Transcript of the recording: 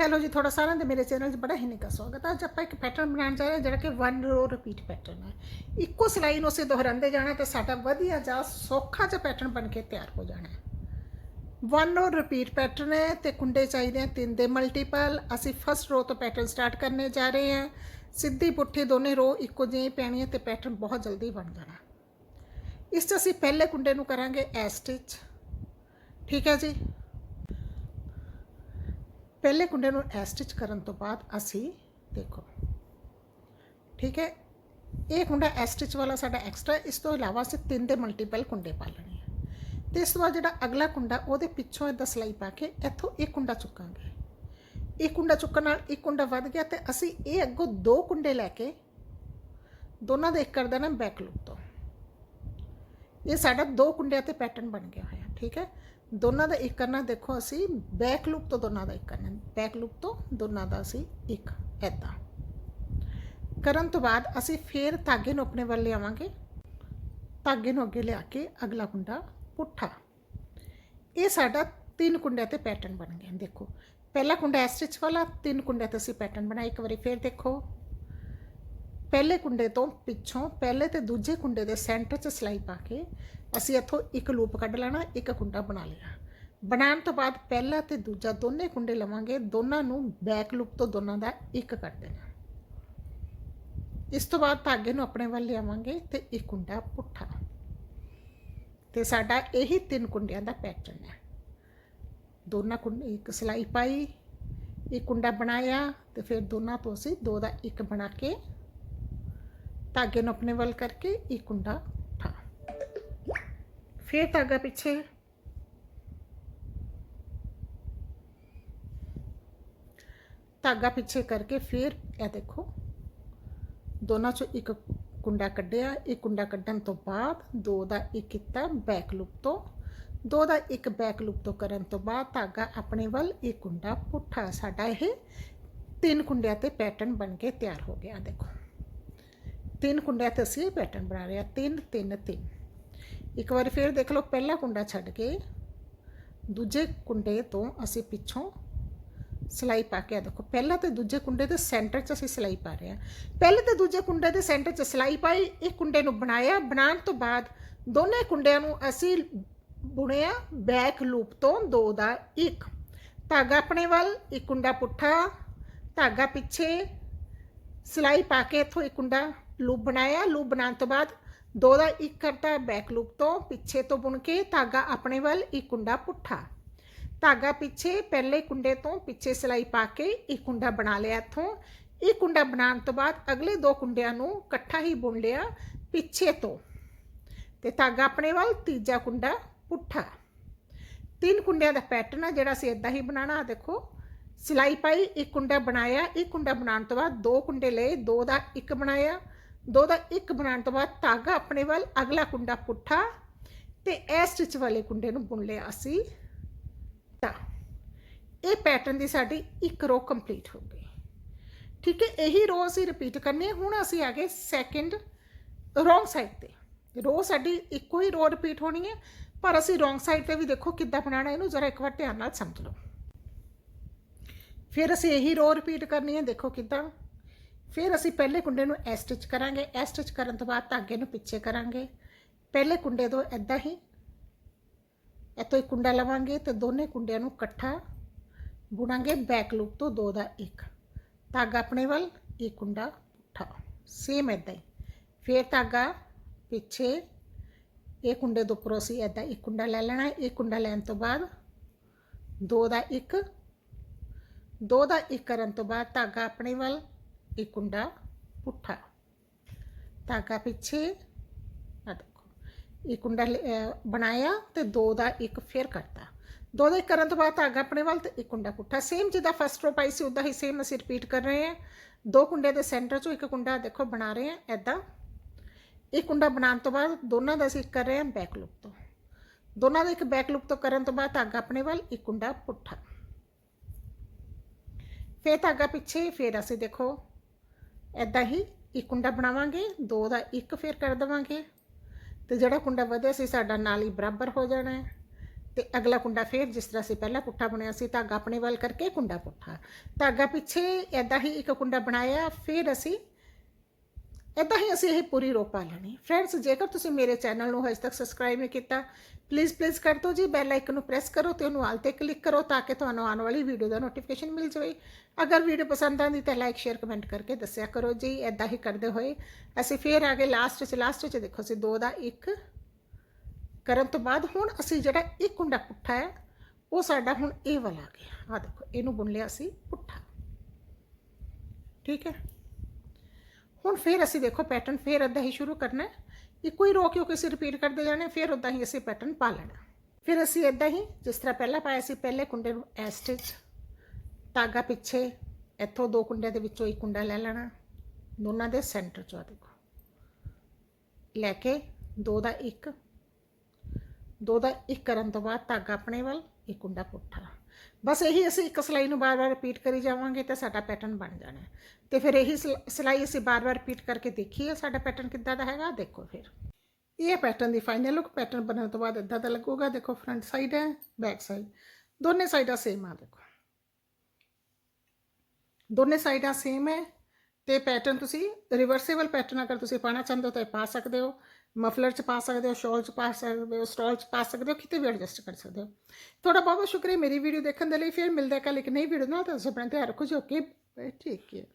Hello ਜੀ, ਤੁਹਾਡਾ ਸਾਰਿਆਂ ਦੇ ਮੇਰੇ ਚੈਨਲ 'ਚ ਬੜਾ ਹੀ ਨਿੱਘਾ ਸਵਾਗਤ ਹੈ। ਅੱਜ ਆਪਾਂ ਇੱਕ ਪੈਟਰਨ ਬਣਾਉਣ ਜਾ ਰਹੇ ਹਾਂ, ਜਿਹੜਾ ਕਿ ਵਨ ਰੋ ਰਿਪੀਟ ਪੈਟਰਨ ਹੈ। ਇੱਕੋ ਸਿਲਾਈ ਨੂੰ ਅਸੀਂ ਦੁਹਰਾਉਂਦੇ ਜਾਣਾ ਤੇ ਸਾਡਾ ਵਧੀਆ ਜਿਹਾ ਸੌਖਾ ਜਿਹਾ ਪੈਟਰਨ ਬਣ ਕੇ ਤਿਆਰ ਹੋ ਜਾਣਾ ਹੈ। ਵਨ ਰੋ ਰਿਪੀਟ ਪੈਟਰਨ ਹੈ ਤੇ ਕੁੰਡੇ ਚਾਹੀਦੇ ਆ ਤਿੰਨ ਦੇ ਮਲਟੀਪਲ ਅਸੀਂ ਫਸਟ ਰੋ ਤੋਂ ਪੈਟਰਨ ਸਟਾਰਟ ਕਰਨੇ ਜਾ ਰਹੇ ਹਾਂ। ਸਿੱਧੀ ਪੁੱਠੀ ਦੋਨੇ ਰੋ ਇੱਕੋ ਜਿਹੀ ਪੈਣੀ ਹੈ ਤੇ ਪੈਟਰਨ ਬਹੁਤ ਜਲਦੀ ਬਣ ਜਾਣਾ ਇਸ 'ਚ ਅਸੀਂ ਪਹਿਲੇ ਕੁੰਡੇ ਨੂੰ ਕਰਾਂਗੇ ਐ ਸਟਿਚ ਠੀਕ ਹੈ ਜੀ? ਪਹਿਲੇ ਕੁੰਡੇ ਨੂੰ ਐ ਸਟਿਚ ਕਰਨ ਤੋਂ ਬਾਅਦ ਅਸੀਂ ਦੇਖੋ। ਠੀਕ ਹੈ? ਇਹ ਕੁੰਡਾ ਐ ਸਟਿਚ ਵਾਲਾ ਸਾਡਾ ਐਕਸਟਰਾ ਇਸ ਤੋਂ ਇਲਾਵਾ ਅਸੀਂ ਤਿੰਨ ਦੇ ਮਲਟੀਪਲ ਕੁੰਡੇ ਪਾ ਲੈਣੇ ਆ। ਤੇ ਇਸ ਤੋਂ ਬਾਅਦ ਜਿਹੜਾ ਅਗਲਾ ਕੁੰਡਾ, ਉਹਦੇ ਪਿੱਛੋਂ ਇਦਾਂ ਸਲਾਈ ਪਾ ਕੇ ਇੱਥੋਂ ਇੱਕ ਕੁੰਡਾ ਚੁੱਕਾਂਗੇ। ਇੱਕ ਕੁੰਡਾ ਚੁੱਕਣ ਨਾਲ ਇੱਕ ਕੁੰਡਾ ਵੱਧ ਗਿਆ ਤੇ ਅਸੀਂ ਇਹ ਅੱਗੋਂ ਦੋ ਕੁੰਡੇ ਲੈ ਕੇ ਦੋਨਾਂ ਦਾ ਇੱਕ ਕਰ ਦੇਣਾ ਬੈਕ ਲੂਪ ਤੋਂ। ਇਹ ਸਾਡਾ ਦੋ ਕੁੰਡਿਆਂ ਤੇ ਪੈਟਰਨ ਬਣ ਗਿਆ ਹੋਇਆ, ਠੀਕ ਹੈ? ਦੋਨਾਂ ਦਾ ਇੱਕ ਕਰਨਾ, ਦੇਖੋ ਅਸੀਂ ਬੈਕ ਲੂਪ ਤੋਂ ਦੋਨਾਂ ਦਾ ਇੱਕ ਕਰਨਾ ਬੈਕ ਲੂਪ ਤੋਂ ਦੋਨਾਂ ਦਾ ਅਸੀਂ ਇੱਕ ਐਦਾਂ ਕਰਨ ਤੋਂ ਬਾਅਦ ਅਸੀਂ ਫੇਰ ਧਾਗੇ ਨੂੰ ਆਪਣੇ ਵੱਲ ਲਿਆਵਾਂਗੇ। ਧਾਗੇ ਨੂੰ ਅੱਗੇ ਲਿਆ ਕੇ ਅਗਲਾ ਕੁੰਡਾ ਪੁੱਠਾ। ਇਹ ਸਾਡਾ ਤਿੰਨ ਕੁੰਡਿਆਂ ਤੇ ਪੈਟਰਨ ਬਣ ਗਿਆ, ਦੇਖੋ। ਪਹਿਲਾ ਕੁੰਡਾ ਐ ਵਾਲਾ, ਤਿੰਨ ਕੁੰਡਿਆਂ ਤੇ ਅਸੀਂ ਪੈਟਰਨ ਬਣਾਇਆ ਇੱਕ ਵਾਰੀ ਫੇਰ ਦੇਖੋ। ਪਹਿਲੇ ਕੁੰਡੇ ਤੋਂ ਪਿੱਛੋਂ, ਪਹਿਲੇ ਤੇ ਦੂਜੇ ਕੁੰਡੇ ਦੇ ਸੈਂਟਰ 'ਚ ਸਲਾਈ ਪਾ ਕੇ ਅਸੀਂ ਇੱਥੋਂ ਇੱਕ ਲੂਪ ਕੱਢ ਲੈਣਾ, ਇੱਕ ਕੁੰਡਾ ਬਣਾ ਲਿਆ। ਬਣਾਉਣ ਤੋਂ ਬਾਅਦ ਪਹਿਲਾ ਤੇ ਦੂਜਾ ਦੋਨੇ ਕੁੰਡੇ ਲਵਾਂਗੇ, ਦੋਨਾਂ ਨੂੰ ਬੈਕ ਲੂਪ ਤੋਂ ਦੋਨਾਂ ਦਾ ਇੱਕ ਕੱਢ ਦੇਣਾ। ਇਸ ਤੋਂ ਬਾਅਦ ਧਾਗੇ ਨੂੰ ਆਪਣੇ ਵੱਲ ਲਿਆਵਾਂਗੇ ਤੇ ਇੱਕ ਕੁੰਡਾ ਪੁੱਠਾ। ਤੇ ਸਾਡਾ ਇਹੀ ਤਿੰਨ ਕੁੰਡਿਆਂ ਦਾ ਪੈਟਰਨ ਹੈ। ਦੋਨਾਂ ਕੁੰਡੇ ਇੱਕ ਸਲਾਈ ਪਾਈ, ਇੱਕ ਕੁੰਡਾ ਬਣਾਇਆ ਤੇ ਫਿਰ ਦੋਨਾਂ ਤੋਂ ਅਸੀਂ ਦੋ ਦਾ ਇੱਕ ਬਣਾ ਕੇ ਧਾਗੇ ਨੂੰ ਆਪਣੇ ਵੱਲ ਕਰਕੇ ਇੱਕ ਕੁੰਡਾ ਉਠਾ ਫਿਰ ਧਾਗਾ ਪਿੱਛੇ ਧਾਗਾ ਪਿੱਛੇ ਕਰਕੇ ਫਿਰ ਇਹ ਦੇਖੋ ਦੋਨਾਂ ਚੋਂ ਇੱਕ ਕੁੰਡਾ ਕੱਢਿਆ ਇੱਕ ਕੁੰਡਾ ਕੱਢਣ ਤੋਂ ਬਾਅਦ ਦੋ ਦਾ ਇੱਕ ਕੀਤਾ ਬੈਕ ਲੂਪ ਤੋਂ ਦੋ ਦਾ ਇੱਕ ਬੈਕ ਲੂਪ ਤੋਂ ਕਰਨ ਤੋਂ ਬਾਅਦ ਧਾਗਾ ਆਪਣੇ ਵੱਲ ਇੱਕ ਕੁੰਡਾ ਪੁੱਠਾ ਸਾਡਾ ਇਹ ਤਿੰਨ ਕੁੰਡਿਆਂ ਤੇ ਪੈਟਰਨ ਬਣ ਕੇ ਤਿਆਰ ਹੋ ਗਿਆ ਦੇਖੋ ਤਿੰਨ ਕੁੰਡਿਆਂ ਤੇ ਅਸੀਂ ਇਹ ਪੈਟਰਨ ਬਣਾ ਰਹੇ ਹਾਂ। ਤਿੰਨ ਤਿੰਨ ਤਿੰਨ। ਇੱਕ ਵਾਰੀ ਫਿਰ ਦੇਖ ਲਓ, ਪਹਿਲਾ ਕੁੰਡਾ ਛੱਡ ਕੇ ਦੂਜੇ ਕੁੰਡੇ ਤੋਂ ਅਸੀਂ ਪਿੱਛੋਂ ਸਲਾਈ ਪਾ ਕੇ ਆ ਦੇਖੋ, ਪਹਿਲਾ ਤੇ ਦੂਜੇ ਕੁੰਡੇ ਦੇ ਸੈਂਟਰ 'ਚ ਅਸੀਂ ਸਲਾਈ ਪਾ ਰਹੇ ਹਾਂ। ਪਹਿਲੇ ਤੇ ਦੂਜੇ ਕੁੰਡੇ ਦੇ ਸੈਂਟਰ 'ਚ ਸਲਾਈ ਪਾਈ ਇੱਕ ਕੁੰਡੇ ਨੂੰ ਬਣਾਇਆ। ਬਣਾਉਣ ਤੋਂ ਬਾਅਦ ਦੋਨੇ ਕੁੰਡਿਆਂ ਨੂੰ ਅਸੀਂ ਬੁਣਿਆ ਬੈਕ ਲੂਪ ਤੋਂ ਦੋ ਦਾ ਇੱਕ। ਧਾਗਾ ਆਪਣੇ ਵੱਲ, ਇੱਕ ਕੁੰਡਾ ਪੁੱਠਾ। ਧਾਗਾ ਪਿੱਛੇ ਸਲਾਈ ਪਾ ਕੇ ਇਥੋਂ ਇੱਕ ਕੁੰਡਾ ਲੂਪ ਬਣਾਇਆ ਲੂਪ ਬਣਾਉਣ ਤੋਂ ਬਾਅਦ ਦੋ ਦਾ ਇੱਕ ਕਰਤਾ ਬੈਕ ਲੂਪ ਤੋਂ ਪਿੱਛੇ ਤੋਂ ਬੁਣ ਕੇ ਧਾਗਾ ਆਪਣੇ ਵੱਲ ਇੱਕ ਕੁੰਡਾ ਪੁੱਠਾ ਧਾਗਾ ਪਿੱਛੇ ਪਹਿਲੇ ਕੁੰਡੇ ਤੋਂ ਪਿੱਛੇ ਸਲਾਈ ਪਾ ਕੇ ਇੱਕ ਕੁੰਡਾ ਬਣਾ ਲਿਆ ਇਥੋਂ ਇੱਕ ਕੁੰਡਾ ਬਣਾਉਣ ਤੋਂ ਬਾਅਦ ਅਗਲੇ ਦੋ ਕੁੰਡਿਆਂ ਨੂੰ ਇਕੱਠਾ ਹੀ ਬੁਣ ਲਿਆ ਪਿੱਛੇ ਤੋਂ ਤੇ ਧਾਗਾ ਆਪਣੇ ਵੱਲ ਤੀਜਾ ਕੁੰਡਾ ਪੁੱਠਾ ਤਿੰਨ ਕੁੰਡਿਆਂ ਦਾ ਪੈਟਰਨ ਹੈ ਜਿਹੜਾ ਅਸੀਂ ਇਦਾਂ ਹੀ ਬਣਾਉਣਾ ਦੇਖੋ ਸਿਲਾਈ ਪਾਈ ਇੱਕ ਕੁੰਡਾ ਬਣਾਇਆ ਇੱਕ ਕੁੰਡਾ ਬਣਾਉਣ ਤੋਂ ਬਾਅਦ ਦੋ ਕੁੰਡੇ ਲਏ ਦੋ ਦਾ ਇੱਕ ਬਣਾਇਆ ਦੋ ਦਾ ਇੱਕ ਬਣਾਉਣ ਤੋਂ ਬਾਅਦ ਧਾਗਾ ਆਪਣੇ ਵੱਲ, ਅਗਲਾ ਕੁੰਡਾ ਪੁੱਠਾ ਤੇ ਇਹ ਸਟਿਚ ਵਾਲੇ ਕੁੰਡੇ ਨੂੰ ਬੁਣ ਲਿਆ ਅਸੀਂ। ਤਾਂ ਇਹ ਪੈਟਰਨ ਦੀ ਸਾਡੀ ਇੱਕ ਰੋ ਕੰਪਲੀਟ ਹੋ ਗਈ। ਠੀਕ ਹੈ, ਇਹੀ ਰੋ ਅਸੀਂ ਰਿਪੀਟ ਕਰਨੀ ਹੁਣ ਅਸੀਂ ਆ ਗਏ ਸੈਕਿੰਡ ਰੋਂਗ ਸਾਈਡ ਤੇ। ਰੋ ਸਾਡੀ ਇੱਕੋ ਹੀ ਰੋ ਰਿਪੀਟ ਹੋਣੀ ਹੈ, ਪਰ ਅਸੀਂ ਰੋਂਗ ਸਾਈਡ ਤੇ ਵੀ ਦੇਖੋ ਕਿੱਦਾਂ ਬਣਾਉਣਾ, ਇਹਨੂੰ ਜ਼ਰਾ ਇੱਕ ਵਾਰ ਧਿਆਨ ਨਾਲ ਸਮਝ ਲਓ। ਫਿਰ ਅਸੀਂ ਇਹੀ ਰੋ ਰਿਪੀਟ ਕਰਨੀ ਹੈ, ਦੇਖੋ ਕਿੱਦਾਂ ਫਿਰ ਅਸੀਂ ਪਹਿਲੇ ਕੁੰਡੇ ਨੂੰ ਐ ਸਟਿਚ ਕਰਾਂਗੇ ਐ ਸਟਿਚ ਕਰਨ ਤੋਂ ਬਾਅਦ ਧਾਗੇ ਨੂੰ ਪਿੱਛੇ ਕਰਾਂਗੇ। ਪਹਿਲੇ ਕੁੰਡੇ ਤੋਂ ਐਦਾਂ ਹੀ ਇੱਥੋਂ ਇੱਕ ਕੁੰਡਾ ਲਵਾਂਗੇ ਤੇ ਦੋਨੇ ਕੁੰਡਿਆਂ ਨੂੰ ਇਕੱਠਾ ਬੁਣਾਂਗੇ ਬੈਕ ਲੂਪ ਤੋਂ ਦੋ ਦਾ ਇੱਕ। ਧਾਗਾ ਆਪਣੇ ਵੱਲ ਇੱਕ ਕੁੰਡਾ ਪੁੱਠਾ। ਸੇਮ ਐਦਾਂ ਹੀ। ਫਿਰ ਧਾਗਾ ਪਿੱਛੇ, ਇਹ ਕੁੰਡੇ ਤੋਂ ਉੱਪਰੋਂ ਅਸੀਂ ਐਦਾਂ ਇੱਕ ਕੁੰਡਾ ਲੈ ਲੈਣਾ। ਇੱਕ ਕੁੰਡਾ ਲੈਣ ਤੋਂ ਬਾਅਦ ਦੋ ਦਾ ਇੱਕ। ਦੋ ਦਾ ਇੱਕ ਕਰਨ ਤੋਂ ਬਾਅਦ ਧਾਗਾ ਆਪਣੇ ਵੱਲ ਇੱਕ ਕੁੰਡਾ ਪੁੱਠਾ ਧਾਗਾ ਪਿੱਛੇ ਆ ਦੇਖੋ ਇੱਕ ਕੁੰਡਾ ਲ- ਅਹ ਬਣਾਇਆ ਤੇ ਦੋ ਦਾ ਇੱਕ ਫੇਰ ਕਰਤਾ ਦੋ ਦਾ ਇੱਕ ਕਰਨ ਤੋਂ ਬਾਅਦ ਧਾਗਾ ਆਪਣੇ ਵੱਲ ਤੇ ਇੱਕ ਕੁੰਡਾ ਪੁੱਠਾ ਸੇਮ ਜਿੱਦਾਂ ਫਸਟ ਰੋ ਪਾਈ ਸੀ ਉਦਾਂ ਹੀ ਸੇਮ ਅਸੀਂ ਰਿਪੀਟ ਕਰ ਰਹੇ ਹਾਂ ਦੋ ਕੁੰਡੇ ਦੇ ਸੈਂਟਰ ਚੋਂ ਇੱਕ ਕੁੰਡਾ ਦੇਖੋ ਬਣਾ ਰਹੇ ਹਾਂ ਐਦਾਂ ਇੱਕ ਕੁੰਡਾ ਬਣਾਉਣ ਤੋਂ ਬਾਅਦ ਦੋਨਾਂ ਦਾ ਅਸੀਂ ਕਰ ਰਹੇ ਹਾਂ ਬੈਕ ਲੂਪ ਤੋਂ ਦੋਨਾਂ ਦਾ ਇੱਕ ਬੈਕ ਲੂਪ ਤੋਂ ਕਰਨ ਤੋਂ ਬਾਅਦ ਧਾਗਾ ਆਪਣੇ ਵੱਲ ਇੱਕ ਕੁੰਡਾ ਪੁੱਠਾ ਫੇਰ ਧਾਗਾ ਪਿੱਛੇ ਫੇਰ ਅਸੀਂ ਦੇਖੋ ਐਦਾਂ ਹੀ ਇੱਕ ਕੁੰਡਾ ਬਣਾਵਾਂਗੇ, ਦੋ ਦਾ ਇੱਕ ਫੇਰ ਕਰ ਦੇਵਾਂਗੇ। ਤੇ ਜਿਹੜਾ ਕੁੰਡਾ ਵਧਿਆ ਸੀ, ਸਾਡਾ ਨਾਲ ਹੀ ਬਰਾਬਰ ਹੋ ਜਾਣਾ ਹੈ। ਤੇ ਅਗਲਾ ਕੁੰਡਾ ਫੇਰ ਜਿਸ ਤਰ੍ਹਾਂ ਅਸੀਂ ਪਹਿਲਾ ਪੁੱਠਾ ਬਣਿਆ ਸੀ, ਧਾਗਾ ਆਪਣੇ ਵੱਲ ਕਰਕੇ ਕੁੰਡਾ ਪੁੱਠਾ। ਧਾਗਾ ਪਿੱਛੇ ਐਦਾਂ ਹੀ ਇੱਕ ਕੁੰਡਾ ਬਣਾਇਆ, ਫਿਰ ਅਸੀਂ ਇਦਾਂ ਹੀ ਅਸੀਂ ਇਹ ਪੂਰੀ ਰੋ ਪਾ ਲੈਣੀ ਫਰੈਂਡਸ ਜੇਕਰ ਤੁਸੀਂ ਮੇਰੇ ਚੈਨਲ ਨੂੰ ਹਜੇ ਤੱਕ ਸਬਸਕ੍ਰਾਈਬ ਨਹੀਂ ਕੀਤਾ ਪਲੀਜ਼ ਪਲੀਜ਼ ਕਰ ਦਿਓ ਜੀ। ਬੈਲ ਆਈਕਨ ਨੂੰ ਪ੍ਰੈਸ ਕਰੋ ਤੇ ਉਹਨੂੰ ਆਲ ਤੇ ਕਲਿੱਕ ਕਰੋ ਤਾਂ ਕਿ ਤੁਹਾਨੂੰ ਆਉਣ ਵਾਲੀ ਵੀਡੀਓ ਦਾ ਨੋਟੀਫਿਕੇਸ਼ਨ ਮਿਲ ਜਾਵੇ। ਅਗਰ ਵੀਡੀਓ ਪਸੰਦ ਆਂਦੀ ਤਾਂ ਲਾਈਕ ਸ਼ੇਅਰ ਕਮੈਂਟ ਕਰਕੇ ਦੱਸਿਆ ਕਰੋ ਜੀ। ਇਦਾਂ ਹੀ ਕਰਦੇ ਹੋਏ ਅਸੀਂ ਫੇਰ ਆ ਗਏ ਲਾਸਟ 'ਚ ਲਾਸਟ 'ਚ ਦੇਖੋ ਅਸੀਂ 2 ਦਾ 1 ਕਰਨ ਤੋਂ ਬਾਅਦ ਹੁਣ ਅਸੀਂ ਜਿਹੜਾ ਇੱਕ ਕੁੰਡਾ ਪੁੱਠਾ ਹੈ, ਉਹ ਸਾਡਾ ਹੁਣ ਇਹ ਵਾਲਾ ਆ ਗਿਆ। ਆ ਦੇਖੋ, ਇਹਨੂੰ ਬੁਣ ਲਿਆ ਅਸੀਂ ਪੁੱਠਾ। ਠੀਕ ਹੈ? ਹੁਣ ਫਿਰ ਅਸੀਂ ਦੇਖੋ ਪੈਟਰਨ ਫਿਰ ਅੱਧਾ ਹੀ ਸ਼ੁਰੂ ਕਰਨਾ ਹੈ ਇੱਕੋ ਹੀ ਰੋ ਕਿਉਂਕਿ ਅਸੀਂ ਰਿਪੀਟ ਕਰਦੇ ਜਾਣੇ ਫਿਰ ਉਦਾਂ ਹੀ ਅਸੀਂ ਪੈਟਰਨ ਪਾ ਲੈਣਾ ਫਿਰ ਅਸੀਂ ਇਦਾਂ ਹੀ ਜਿਸ ਤਰ੍ਹਾਂ ਪਹਿਲਾਂ ਪਾਇਆ ਸੀ ਪਹਿਲੇ ਕੁੰਡੇ ਨੂੰ ਐ ਸਟਿਚ ਧਾਗਾ ਪਿੱਛੇ ਇੱਥੋਂ ਦੋ ਕੁੰਡਿਆਂ ਦੇ ਵਿੱਚੋਂ ਇੱਕ ਕੁੰਡਾ ਲੈ ਲੈਣਾ ਦੋਨਾਂ ਦੇ ਸੈਂਟਰ 'ਚੋਂ ਆ ਦੇਖੋ ਲੈ ਕੇ ਦੋ ਦਾ ਇੱਕ ਦੋ ਦਾ ਇੱਕ ਕਰਨ ਤੋਂ ਬਾਅਦ ਧਾਗਾ ਆਪਣੇ ਵੱਲ ਇੱਕ ਕੁੰਡਾ ਪੁੱਠਾ ਬਸ ਇਹੀ ਅਸੀਂ ਇੱਕ ਸਿਲਾਈ ਨੂੰ ਬਾਰ-ਬਾਰ ਰਿਪੀਟ ਕਰੀ ਜਾਵਾਂਗੇ ਤਾਂ ਸਾਡਾ ਪੈਟਰਨ ਬਣ ਜਾਣਾ ਹੈ। ਤੇ ਫਿਰ ਇਹੀ ਸਲ- ਸਲਾਈ ਅਸੀਂ ਬਾਰ-ਬਾਰ ਰਿਪੀਟ ਕਰਕੇ ਦੇਖੀਏ ਸਾਡਾ ਪੈਟਰਨ ਕਿੱਦਾਂ ਦਾ ਹੈਗਾ, ਦੇਖੋ ਫਿਰ। ਇਹ ਪੈਟਰਨ ਦੀ ਫਾਈਨਲ ਲੁੱਕ ਪੈਟਰਨ ਬਣਨ ਤੋਂ ਬਾਅਦ ਇਦਾਂ ਦਾ ਲੱਗੂਗਾ, ਦੇਖੋ ਫਰੰਟ ਸਾਈਡ ਹੈ ਬੈਕ ਸਾਈਡ ਦੋਨੇ ਸਾਈਡਾਂ ਸੇਮ ਆ, ਦੇਖੋ। ਦੋਨੇ ਸਾਈਡਾਂ ਸੇਮ ਹੈ ਤੇ ਪੈਟਰਨ ਤੁਸੀਂ ਰਿਵਰਸੇਬਲ ਪੈਟਰਨ ਅਗਰ ਤੁਸੀਂ ਪਾਣਾ ਚਾਹੁੰਦੇ ਹੋ ਤਾਂ ਇਹ ਪਾ ਸਕਦੇ ਹੋ। ਮਫਲਰ ਚ ਪਾ ਸਕਦੇ ਹੋ ਸ਼ਾਲ ਚ ਪਾ ਸਕਦੇ ਹੋ ਸਟਾਲ ਚ ਪਾ ਸਕਦੇ ਹੋ, ਕਿਤੇ ਵੀ ਐਡਜਸਟ ਕਰ ਸਕਦੇ ਹੋ। ਤੁਹਾਡਾ ਬਹੁਤ ਬਹੁਤ ਸ਼ੁਕਰੀਆ ਮੇਰੀ ਵੀਡੀਓ ਦੇਖਣ ਦੇ ਲਈ। ਫਿਰ ਮਿਲਦਾ ਹਾਂ ਕੱਲ ਇੱਕ ਨਈ ਵੀਡੀਓ ਨਾਲ। ਤਾਂ ਤੁਸੀਂ ਆਪਣਾ ਧਿਆਨ ਰੱਖੋ ਜੀ ਓਕੇ ਠੀਕ ਹੈ।